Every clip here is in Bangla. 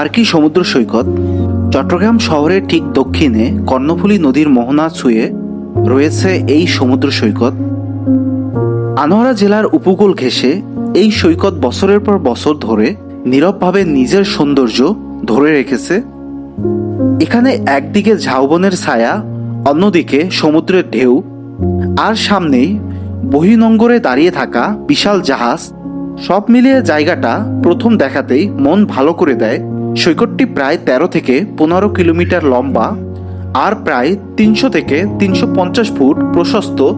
পার্কি সমুদ্র সৈকত চট্টগ্রাম শহরের ঠিক দক্ষিণে কর্ণফুলী নদীর মোহনা ছুঁয়ে রয়েছে এই সমুদ্র সৈকত। আনোয়ারা জেলার উপকূল ঘেঁষে এই সৈকত বছরের পর বছর ধরে নীরবভাবে নিজের সৌন্দর্য ধরে রেখেছে। এখানে একদিকে ঝাউবনের ছায়া, অন্যদিকে সমুদ্রের ঢেউ, আর সামনেই বহিনঙ্গরে দাঁড়িয়ে থাকা বিশাল জাহাজ। সব মিলিয়ে জায়গাটা প্রথম দেখাতেই মন ভালো করে দেয়। সৈকতটি প্রায় তেরো থেকে পনেরো কিলোমিটার লম্বা আর প্রায় তিনশো থেকে তিনশো পঞ্চাশ ফুট প্রশস্ত।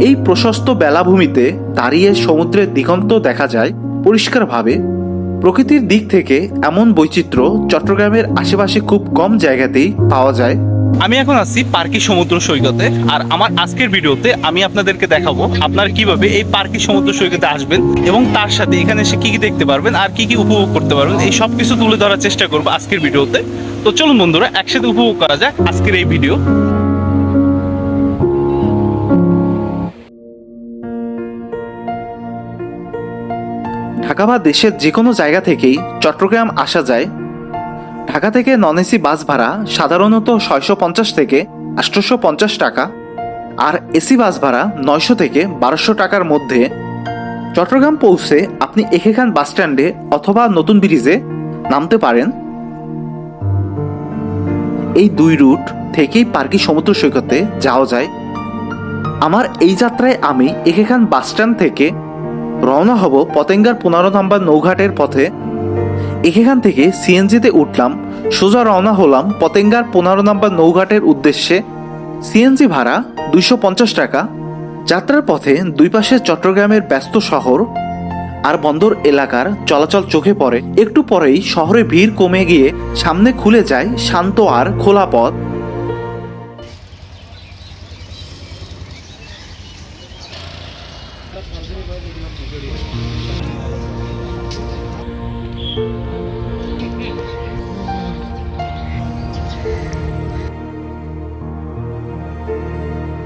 এই প্রশস্ত বেলাভূমিতে দাঁড়িয়ে সমুদ্রের দিগন্ত দেখা যায় পরিষ্কারভাবে। প্রকৃতির দিক থেকে এমন বৈচিত্র্য চট্টগ্রামের আশেপাশে খুব কম জায়গাতেই পাওয়া যায়। আমি এখন আছি পার্কি সমুদ্র সৈকতে, আর আমার আজকের ভিডিওতে আমি আপনাদেরকে দেখাবো আপনারা কীভাবে এই পার্কি সমুদ্র সৈকতে আসবেন এবং তার সাথে এখানে এসে কি কি দেখতে পারবেন আর কি কি উপভোগ করতে পারবেন, এই সব কিছু তুলে ধরার চেষ্টা করব আজকের ভিডিওতে। তো চলুন বন্ধুরা, একসাথে উপভোগ করা যাক আজকের এই ভিডিও। ঢাকা বা দেশের যে কোনো জায়গা থেকেই চট্টগ্রাম আসা যায় ঢাকা থেকে নন এসি বাস ভাড়া সাধারণত ছয়শো পঞ্চাশ থেকে আটশোশো পঞ্চাশ টাকা আর এসি বাস ভাড়া নয়শো থেকে বারোশো টাকার মধ্যে। চট্টগ্রাম পৌঁছে আপনি এখেখান বাস স্ট্যান্ডে অথবা নতুন ব্রিজে নামতে পারেন। এই দুই রুট থেকেই পার্কি সমুদ্র সৈকতে যাওয়া যায়। আমার এই যাত্রায় আমি এখেখান বাস স্ট্যান্ড থেকে রওনা হব পতেঙ্গার পনেরো নম্বর নৌঘাটের পথে। এখান থেকে সিএনজিতে উঠলাম, সোজা রওনা হলাম পতেঙ্গার পনেরো নম্বর নৌঘাটের উদ্দেশ্যে। সিএনজি ভাড়া দুইশো পঞ্চাশ টাকা। যাত্রার পথে দুই পাশে চট্টগ্রামের ব্যস্ত শহর আর বন্দর এলাকার চলাচল চোখে পড়ে। একটু পরেই শহরে ভিড় কমে গিয়ে সামনে খুলে যায় শান্ত আর খোলা পথ।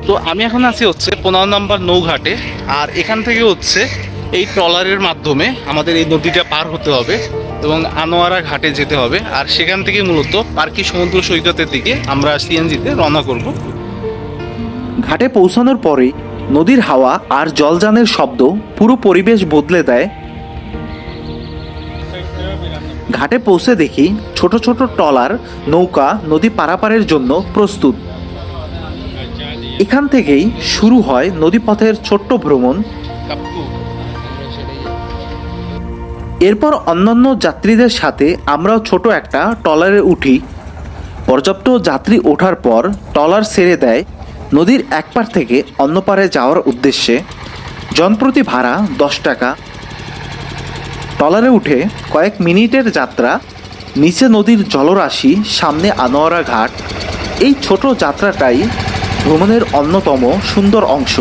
তো আমি এখন আছি হচ্ছে পনেরো নম্বর নৌঘাটে, আর এখান থেকে হচ্ছে এই ট্রলারের মাধ্যমে আমাদের এই নদীটা পার হতে হবে এবং আনোয়ারা ঘাটে যেতে হবে। আর সেখান থেকে মূলত পার্কি সমুদ্র সৈকতের দিকে আমরা সিএনজিতে রওনা করব। ঘাটে পৌঁছানোর পরেই নদীর হাওয়া আর জলযানের শব্দ পুরো পরিবেশ বদলে দেয়। ঘাটে পৌঁছে দেখি ছোট ছোট ট্রলার নৌকা নদী পারাপারের জন্য প্রস্তুত। এখান থেকেই শুরু হয় নদীপথের ছোট্ট ভ্রমণ। এরপর অন্যান্য যাত্রীদের সাথে আমরাও ছোট একটা ট্রলারে উঠি। পর্যাপ্ত যাত্রী ওঠার পর ট্রলার ছেড়ে দেয় নদীর এক পার থেকে অন্য পারে যাওয়ার উদ্দেশ্যে। জনপ্রতি ভাড়া দশ টাকা। ট্রলারে উঠে কয়েক মিনিটের যাত্রা নিচে নদীর জলরাশি সামনে আনোয়ারা ঘাট। এই ছোট যাত্রাটাই ভ্রমণের অন্যতম সুন্দর অংশ।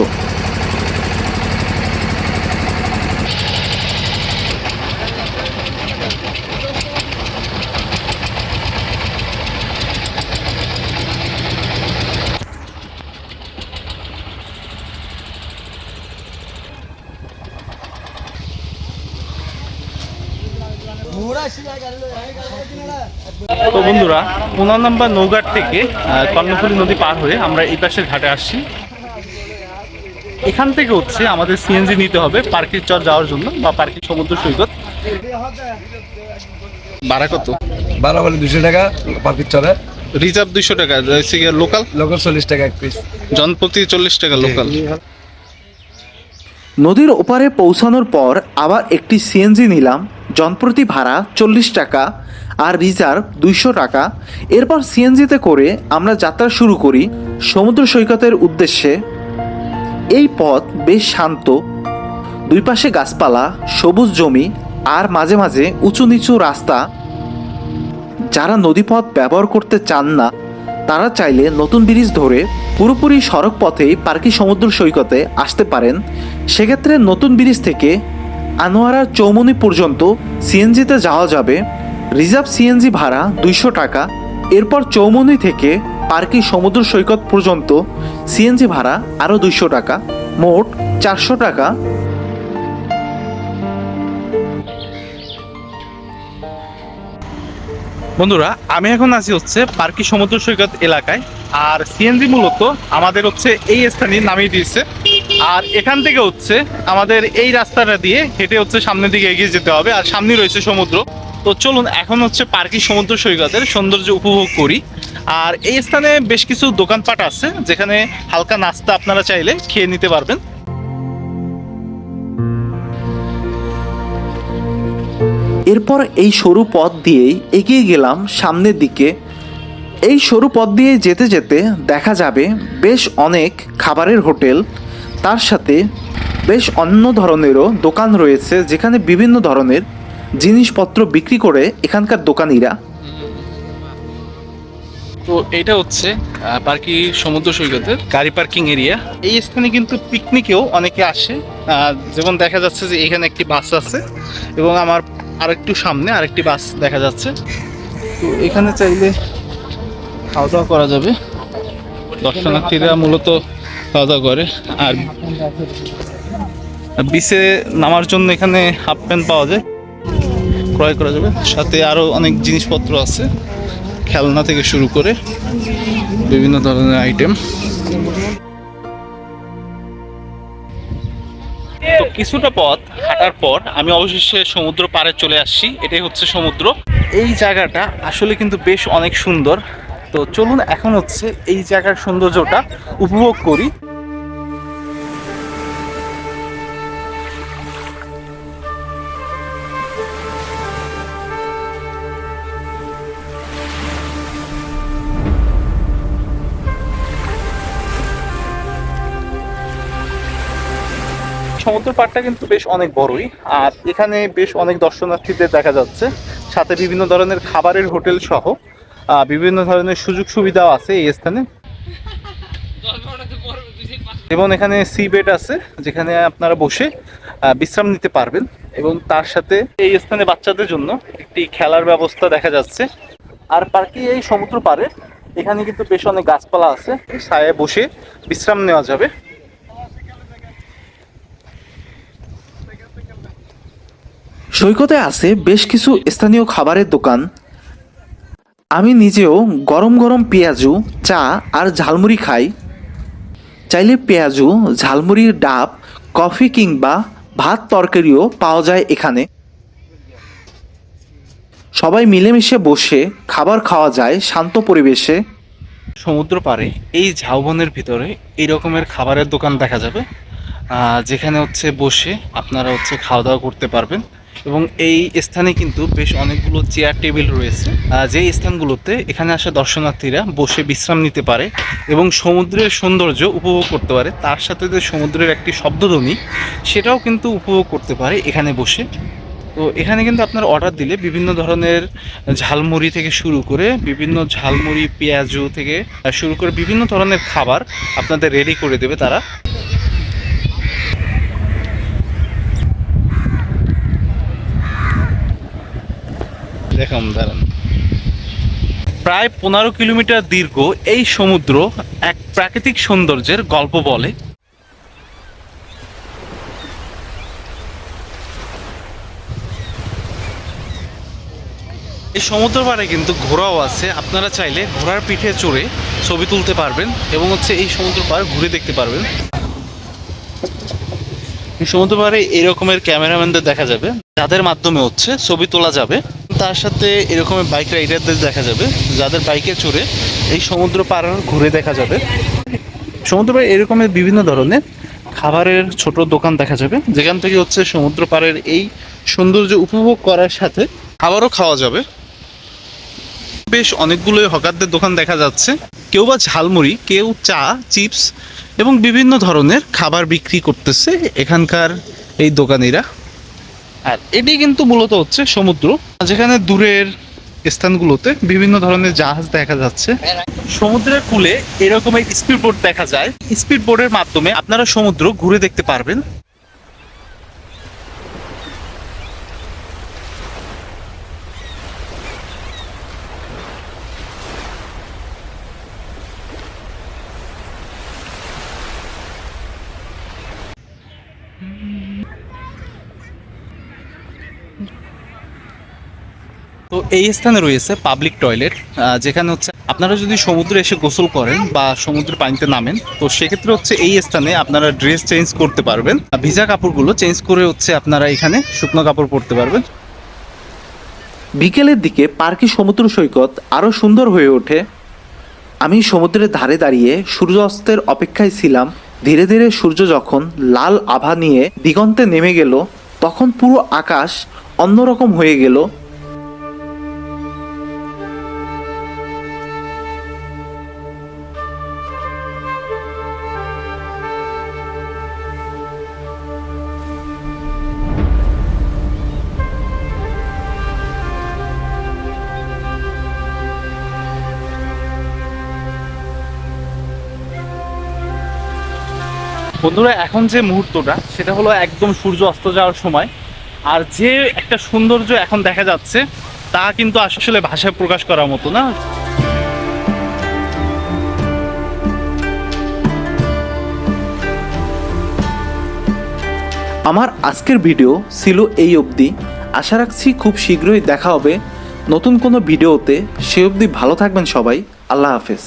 তো বন্ধুরা পনেরো নম্বর নৌঘাট থেকে কর্ণফুলী নদী পার হয়ে আমরা এই পাশের ঘাটে আসছি। এখান থেকে হচ্ছে আমাদের সিএনজি নিতে হবে পার্কের চর যাওয়ার জন্য বা পার্কের সমুদ্র সৈকত। ভাড়া কত? বারো বলে দুশো টাকা পার্কের চলে রিজার্ভ দুশো টাকা রয়েছে লোকাল লোকাল চল্লিশ টাকা এক পিস জনপ্রতি চল্লিশ টাকা লোকাল নদীর ওপারে পৌঁছানোর পর আবার একটি সিএনজি নিলাম জনপ্রতি ভাড়া চল্লিশ টাকা। আর রিজার্ভ দুইশো টাকা। এরপর সিএনজিতে করে আমরা যাত্রা শুরু করি সমুদ্র সৈকতের উদ্দেশ্যে। এই পথ বেশ শান্ত। দুই পাশে গাছপালা, সবুজ জমি আর মাঝে মাঝে উঁচু নিচু রাস্তা। যারা নদীপথ ব্যবহার করতে চান না, তারা চাইলে নতুন ব্রিজ ধরে পুরোপুরি সড়ক পথেই পার্কি সমুদ্র সৈকতে আসতে পারেন। সেক্ষেত্রে নতুন ব্রিজ থেকে আনোয়ারা চৌমনি পর্যন্ত সিএনজিতে যাওয়া যাবে। রিজার্ভ সিএনজি ভাড়া দুইশো টাকা। এরপর চৌমনি থেকে পার্কি সমুদ্র সৈকত পর্যন্ত সিএনজি ভাড়া আরও দুইশো টাকা, মোট চারশো টাকা। বন্ধুরা, আমি এখন আছি হচ্ছে পার্কি সমুদ্র সৈকত এলাকায়, আর সিএনজি মূলত আমাদের হচ্ছে এই স্থানে নামিয়ে দিয়েছে। আর এখান থেকে হচ্ছে আমাদের এই রাস্তাটা দিয়ে হেঁটে হচ্ছে সামনের দিকে এগিয়ে যেতে হবে, আর সামনে রয়েছে সমুদ্র। তো চলুন, এখন হচ্ছে পার্কি সমুদ্র সৈকতের সৌন্দর্য উপভোগ করি। আর এই স্থানে বেশ কিছু দোকানপাট আছে, যেখানে হালকা নাস্তা আপনারা চাইলে খেয়ে নিতে পারবেন। এরপর এই সরু পথ দিয়েই এগিয়ে গেলাম সামনের দিকে। এই সরু পথ দিয়ে যেতে যেতে দেখা যাবে বেশ অনেক খাবারের হোটেল। তার সাথে বেশ অন্য ধরনেরও দোকান রয়েছে, যেখানে বিভিন্ন ধরনের জিনিসপত্র বিক্রি করে এখানকার দোকানিরা। তো এটা হচ্ছে পার্কি সমুদ্র সৈকতের গাড়ি পার্কিং এরিয়া। এই স্থানে কিন্তু পিকনিকেও অনেকে আসে। যেমন দেখা যাচ্ছে যে এখানে একটি বাস আছে এবং আমার আরেকটু সামনে আরেকটি বাস দেখা যাচ্ছে। তো এখানে চাইলে খাওয়া দাওয়া করা যাবে। দর্শনার্থীরা মূলত খাওয়া দাওয়া করে। আর বিচে নামার জন্য এখানে হাফ প্যান্ট পাওয়া যায়। ক্রয় করা যাবে। সাথে আরও অনেক জিনিসপত্র আছে, খেলনা থেকে শুরু করে বিভিন্ন ধরনের আইটেম তো কিছুটা পথ হাঁটার পর আমি অবশেষে সমুদ্র পাড়ে চলে আসছি, এটাই হচ্ছে সমুদ্র। এই জায়গাটা আসলে কিন্তু বেশ অনেক সুন্দর। তো চলুন, এখন হচ্ছে এই জায়গার সৌন্দর্যটা উপভোগ করি। সমুদ্র পাড়টা কিন্তু বেশ অনেক বড়ই। আর এখানে বেশ অনেক দর্শনার্থীদের দেখা যাচ্ছে। সাথে বিভিন্ন ধরনের খাবারের হোটেল সহ বিভিন্ন ধরনের সুযোগ সুবিধাও আছে এই স্থানে। এবং এখানে সি বেড আছে, যেখানে আপনারা বসে বিশ্রাম নিতে পারবেন। এবং তার সাথে এই স্থানে বাচ্চাদের জন্য একটি খেলার ব্যবস্থা দেখা যাচ্ছে। আর পার্কে এই সমুদ্র পাড়ে এখানে কিন্তু বেশ অনেক গাছপালা আছে। ছায়ায় বসে বিশ্রাম নেওয়া যাবে। সৈকতে আছে বেশ কিছু স্থানীয় খাবারের দোকান। আমি নিজেও গরম গরম পেঁয়াজু, চা আর ঝালমুড়ি খাই। চাইলে পেঁয়াজু ঝালমুড়ির ডাব, কফি কিংবা ভাত তরকারিও পাওয়া যায় এখানে। সবাই মিলেমিশে বসে খাবার খাওয়া যায় শান্ত পরিবেশে। সমুদ্র পাড়ে, এই ঝাউবনের ভিতরে এই রকমের খাবারের দোকান দেখা যাবে। যেখানে হচ্ছে বসে আপনারা হচ্ছে খাওয়া দাওয়া করতে পারবেন। এবং এই স্থানে কিন্তু বেশ অনেকগুলো চেয়ার টেবিল রয়েছে। যে স্থানগুলোতে এখানে আসা দর্শনার্থীরা বসে বিশ্রাম নিতে পারে এবং সমুদ্রের সৌন্দর্য উপভোগ করতে পারে। তার সাথে যে সমুদ্রের একটি শব্দধ্বনি, সেটাও কিন্তু উপভোগ করতে পারে এখানে বসে। তো এখানে কিন্তু আপনার অর্ডার দিলে বিভিন্ন ধরনের ঝালমুড়ি থেকে শুরু করে বিভিন্ন ঝালমুড়ি, পেঁয়াজু থেকে শুরু করে বিভিন্ন ধরনের খাবার আপনাদের রেডি করে দেবে তারা। প্রায় পনেরো কিলোমিটার দীর্ঘ এই সমুদ্র এক প্রাকৃতিক সৌন্দর্যের গল্প বলে। এই সমুদ্র পাড়ে কিন্তু ঘোড়াও আছে। আপনারা চাইলে ঘোড়ার পিঠে চড়ে ছবি তুলতে পারবেন এবং হচ্ছে এই সমুদ্র পাড় ঘুরে দেখতে পারবেন। এই সমুদ্র পাড়ে এরকমের ক্যামেরাম্যানদের দেখা যাবে। যাদের মাধ্যমে হচ্ছে ছবি তোলা যাবে। তার সাথে এরকমের বাইক রাইডারদের দেখা যাবে, যাদের বাইকে চড়ে এই সমুদ্র পাড় ঘুরে দেখা যাবে। সমুদ্র পাড়ে এরকমের বিভিন্ন ধরনের খাবারের ছোট দোকান দেখা যাবে, যেখান থেকে হচ্ছে সমুদ্র পাড়ের এই সৌন্দর্য উপভোগ করার সাথে খাবারও খাওয়া যাবে। বেশ অনেকগুলো হকারদের দোকান দেখা যাচ্ছে। কেউ বা ঝালমুড়ি, কেউ চা, চিপস এবং বিভিন্ন ধরনের খাবার বিক্রি করতেছে এখানকার এই দোকানিরা। আর এটি কিন্তু মূলত হচ্ছে সমুদ্র। যেখানে দূরের স্থানগুলোতে বিভিন্ন ধরনের জাহাজ দেখা যাচ্ছে। সমুদ্রের কূলে এরকম স্পিড বোট দেখা যায়। স্পিড বোর্ডের মাধ্যমে আপনারা সমুদ্র ঘুরে দেখতে পারবেন। তো এই স্থানে রয়েছে পাবলিক টয়লেট যেখানে হচ্ছে আপনারা যদি সমুদ্রে এসে গোসল করেন বা সমুদ্রের পানিতে নামেন, তো সেক্ষেত্রে হচ্ছে এই স্থানে আপনারা ড্রেস চেঞ্জ করতে পারবেন। ভিজা কাপড়গুলো চেঞ্জ করে হচ্ছে আপনারা এখানে শুকনো কাপড় পরতে পারবেন। বিকেলের দিকে পার্কে সমুদ্র সৈকত আরও সুন্দর হয়ে ওঠে। আমি সমুদ্রের ধারে দাঁড়িয়ে সূর্যাস্তের অপেক্ষায় ছিলাম। ধীরে ধীরে সূর্য যখন লাল আভা নিয়ে দিগন্তে নেমে গেল, তখন পুরো আকাশ অন্যরকম হয়ে গেল। বন্ধুরা, এখন যে মুহূর্তটা, সেটা হলো একদম সূর্য অস্ত যাওয়ার সময়। আর যে একটা সৌন্দর্য এখন দেখা যাচ্ছে, তা কিন্তু আসলে ভাষায় প্রকাশ করার মতো, না? আমার আজকের ভিডিও ছিল এই অবধি। আশা রাখছি খুব শীঘ্রই দেখা হবে নতুন কোনো ভিডিওতে। সে অবধি ভালো থাকবেন সবাই। আল্লাহ হাফেজ।